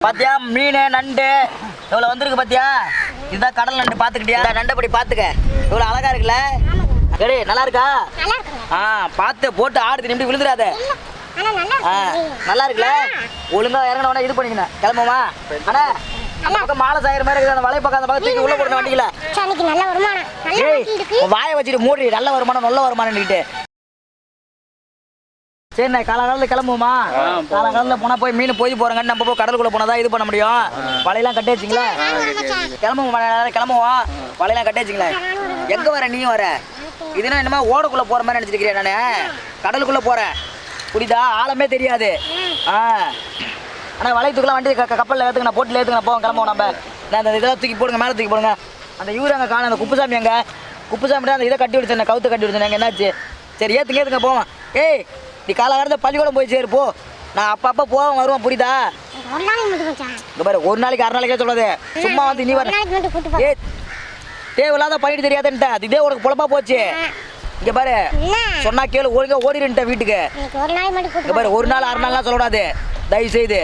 பாத்தியா? மீன் நண்டு இவ்வளவு வந்திருக்கு பாத்தியா? இதுதான் கடல் நண்டு பாத்துக்கிட்டியா? இந்த நண்டை படி பாத்துக்க. இவ்வளவு அழகா இருக்குல்ல? சரி நல்லா இருக்கா? ஆ பார்த்து போட்டு ஆடுது நிமிடி விழுந்துடாத ஆ நல்லா இருக்குல்ல? ஒழுங்கா இறங்கணும் இது பண்ணிக்கணும் கிளம்புமா அண்ணா அந்த பக்கம் மாலை சாயிற மாதிரி இருக்குது. அந்த வலை பக்கம் அந்த பக்கம் தூக்கி உள்ள போட்டு உன் வாயை வச்சுட்டு மூடி நல்ல வருமானம் நல்ல வருமானம் சரி நான் காலகாலத்தில் கிளம்புவோமா? காலகாலத்தில் போனால் போய் மீன் போய் போகிறேங்க நம்ம போய் கடலுக்குள்ளே போனால் தான் இது பண்ண முடியும். வலையெல்லாம் கட்டி வச்சிங்களா? கிளம்புவோம் கிளம்புவோம். வலையெல்லாம் கட்டி வச்சிங்களா. எங்கே வர நீயும் வர? இதுனா என்னமா ஓடக்குள்ளே போகிற மாதிரி நினச்சிருக்கிறேன் நான். கடலுக்குள்ளே போகிறேன் புரியுதா? ஆழமே தெரியாது. ஆ. ஆனால் வளையத்துக்குலாம் வண்டி க- கப்பலில் ஏற்றுங்க நான் போட்டில் ஏற்றுங்க போவோம் கிளம்புவோம் நம்ம. நான் அந்த இதெல்லாம் தூக்கி போடுங்க மேலே தூக்கி போடுங்க. அந்த இவரு அங்கே காணும் அந்த குப்புசாமி அங்கே. குப்புசாமி தான் அந்த இதை கட்டி விடுச்சேன் கவுத்து கட்டி விடுச்சேன் என்னாச்சு? சரி ஏற்றுங்க ஏற்றுங்க போவோம். ஏய் நீ காலகாலத்தில் பள்ளிக்கூடம் போய் சேரு போ. நான் அப்பப்போ போவேன் வருவேன் புரியுதா? ஒரு நாளைக்கு பாரு ஒரு நாளைக்கு அரை நாளைக்கே சொல்லாது சும்மா வந்து நீ வர. ஏ தேவையில்லாத பண்ணிட்டு தெரியாதுன்ட்டேன் அது இதே உனக்கு பொழப்பா போச்சு. இங்க பாரு சொன்னா கேளு ஒழுங்கா ஓடிருன்ட்ட வீட்டுக்கு. இங்க பாரு ஒரு நாள் அரை நாள்லாம் சொல்லக்கூடாது. தயவு செய்து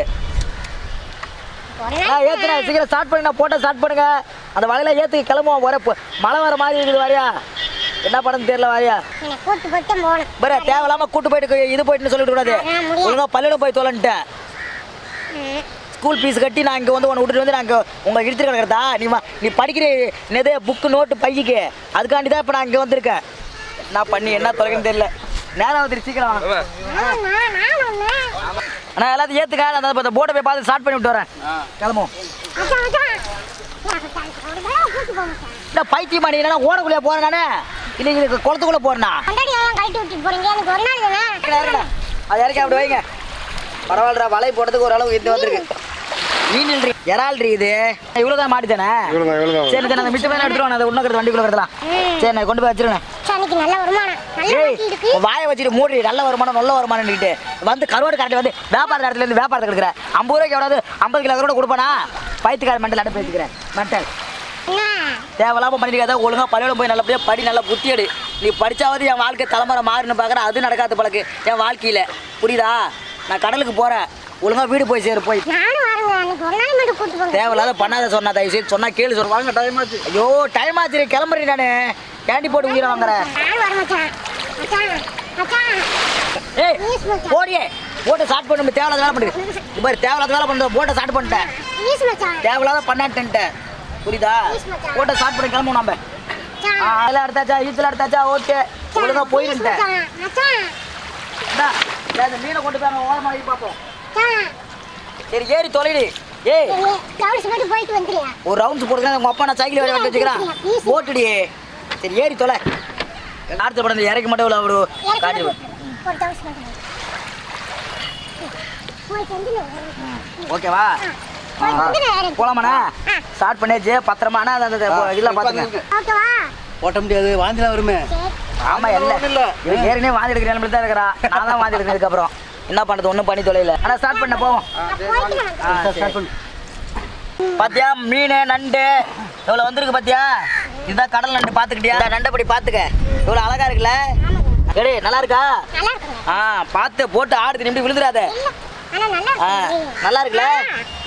ஏத்துறேன் சீக்கிரம் ஸ்டார்ட் பண்ணுங்க போட்ட ஸ்டார்ட் பண்ணுங்க. அந்த வலையில ஏத்து கிளம்புவோம் வர மழை வர மாதிரி இருக்குது வாரியா? என்ன படம் தெரியல வாரியா? பாரு தேவையில்லாம கூட்டு போயிட்டு இது போயிட்டுன்னு சொல்லிட்டு கூடாது. ஒழுங்கா பள்ளியிடம் போய் தொலைன்ட்டேன் ம். ஸ்கூல் ஃபீஸ் கட்டி நான் இங்கே வந்து உன்னை விட்டுட்டு வந்து நாங்கள் உங்களை இழுத்துட்டு கிடக்கிறதா நீ நீ படிக்கிற என்னது புக்கு நோட்டு பைக்கு அதுக்காண்டி தான் இப்போ நான் இங்கே வந்திருக்கேன் நான் பண்ணி என்ன தொலைக்கன்னு தெரியல. நேரம் வந்துரு சீக்கிரம். நான் எல்லாத்தையும் ஏற்றுக்க நான் அந்த போட்டை போய் பார்த்து ஸ்டார்ட் பண்ணி விட்டு வரேன். கிளம்பும் பைத்தியமா நீ என்ன ஓடக்குள்ளே போகிறேன் நானே. இல்லை இது குளத்துக்குள்ளே போகிறேன்னா கொண்டாடி எல்லாம் கழட்டி விட்டுட்டு போறீங்க? எனக்கு ஒரு நாள் தானே அது இறக்கி அப்படி வைங்க. பரவாயில்லடா வலை போடுறதுக்கு ஓரளவு இது வந்திருக்கு. மீன். இறால் இது. தான் இவ்வளவுதான், இவ்வளவுதான். சரி சரி அந்த மிச்சம் மேலே எடுத்துருவாங்க அதை உன்னக்கிறது வண்டிக்குள்ள கிடக்கலாம் ம். சரி நான் கொண்டு போய் வச்சிருவேன். வட்டி வாயை வச்சுட்டு மூடி நல்ல வருமானம் நல்ல வருமானம் வந்து கருவாடு கரெக்ட் வந்து வியாபார இடத்துல இருந்து வியாபாரத்தை எடுக்கிற. ஐம்பது ரூபாய்க்கு எவ்வளவு ஐம்பது கிலோ கூட கொடுப்பானா? பைத்துக்கார மெண்டல் அனுப்பி வச்சுக்கிறேன். மெண்டல். என்ன தேவையில்லாம பண்ணிருக்காத ஒழுங்கா பள்ளியோட போய் நல்லபடியா படி நல்லா புத்தி எடு. நீ படிச்சாவது என் வாழ்க்கை தலைமுறை மாறுன்னு பார்க்குறேன் அது நடக்காத பழக்கு என் வாழ்க்கையில. புரியுதா? நான் கடலுக்கு போறேன். ஒழுங்கா வீடு போய் சேரு போய். தேவையில்லாத பண்ணாத சொன்னா தயவு செய்து சொன்னா கேளு வாங்க டைம் ஆச்சு. ஐயோ டைம் ஆச்சு கிளம்புறேன் நானு. கேண்டி போட்டு உயிரை வாங்குறேன் ஏய் போடியே. போட்டு ஸ்டார்ட் பண்ணு தேவையில்லாத வேலை பண்ணுது. மாதிரி தேவையில்லாத வேலை பண்ணுற போட்டை ஸ்டார்ட் பண்ணிட்டேன். தேவையில்லாத பண்ணான்ட்டேன் புரியுதா. போட்டை ஸ்டார்ட் பண்ணி கிளம்புவோம் நம்ம அதில் எடுத்தாச்சா? ஈத்தில் எடுத்தாச்சா? ஓகே. ஒழுங்கா போயிருந்தேன் இந்தா, மீனை கொண்டு போய் ஓரமாக பார்ப்போம். சரி ஏறி தொலைடி. ஏய். ஒரு ரவுண்ட்ஸ் போடுறது உங்கள் அப்பா நான் சைக்கிள் வேலை வெட்டி வச்சுக்கிறான். போட்டுடி சரி ஏறி தொலை. அடுத்த படம் இறக்கி மட்டும் ஒரு எனக்கு காட்டி மட்டும் ஒரு ஓகேவா? போலாமாண்ணா? ஸ்டார்ட் பண்ணியாச்சு பத்திரமா? அண்ணா, அந்த பார்த்துங்க ஓகேவா? ஓட்ட முடியாது வாந்திலாம் வருமே. ஆமா இல்ல. இவன் ஏற்கனவே வாந்தி எடுக்கிற நிலைமையில தான் இருக்கிறா. நான் தான் வாந்தி எடுக்கிறதுக்கு அப்புறம். என்ன பண்றது? ஒண்ணும் பண்ணி தொலைல. ஆனா ஸ்டார்ட் பண்ண போவோம். பாத்தியா மீன் நண்டு. இவ்வளவு வந்திருக்கு பாத்தியா? இதுதான் கடல் நண்டு பாத்துக்கிட்டியா? இந்த நண்டை படி பாத்துக்க. இவ்வளவு அழகா இருக்குல்ல? சரி நல்லா இருக்கா? ஆ பார்த்து போட்டு ஆடுது நிமிடி விழுந்துடாத இல்ல. ஆ நல்லா இருக்குல்ல?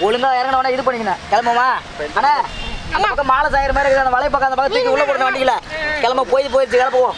ஒழுங்கா இறங்கணும் இது பண்ணிக்கணும். கிளம்புமா அண்ணா அந்த பக்கம் மாலை சாயிற மாதிரி இருக்குது. அந்த வலை பக்கம் அந்த பக்கம் தூக்கி உள்ள போட்டு வண்டிக்கல கிளம்ப போய் போயிடுச்சு கிளம்புவோம்.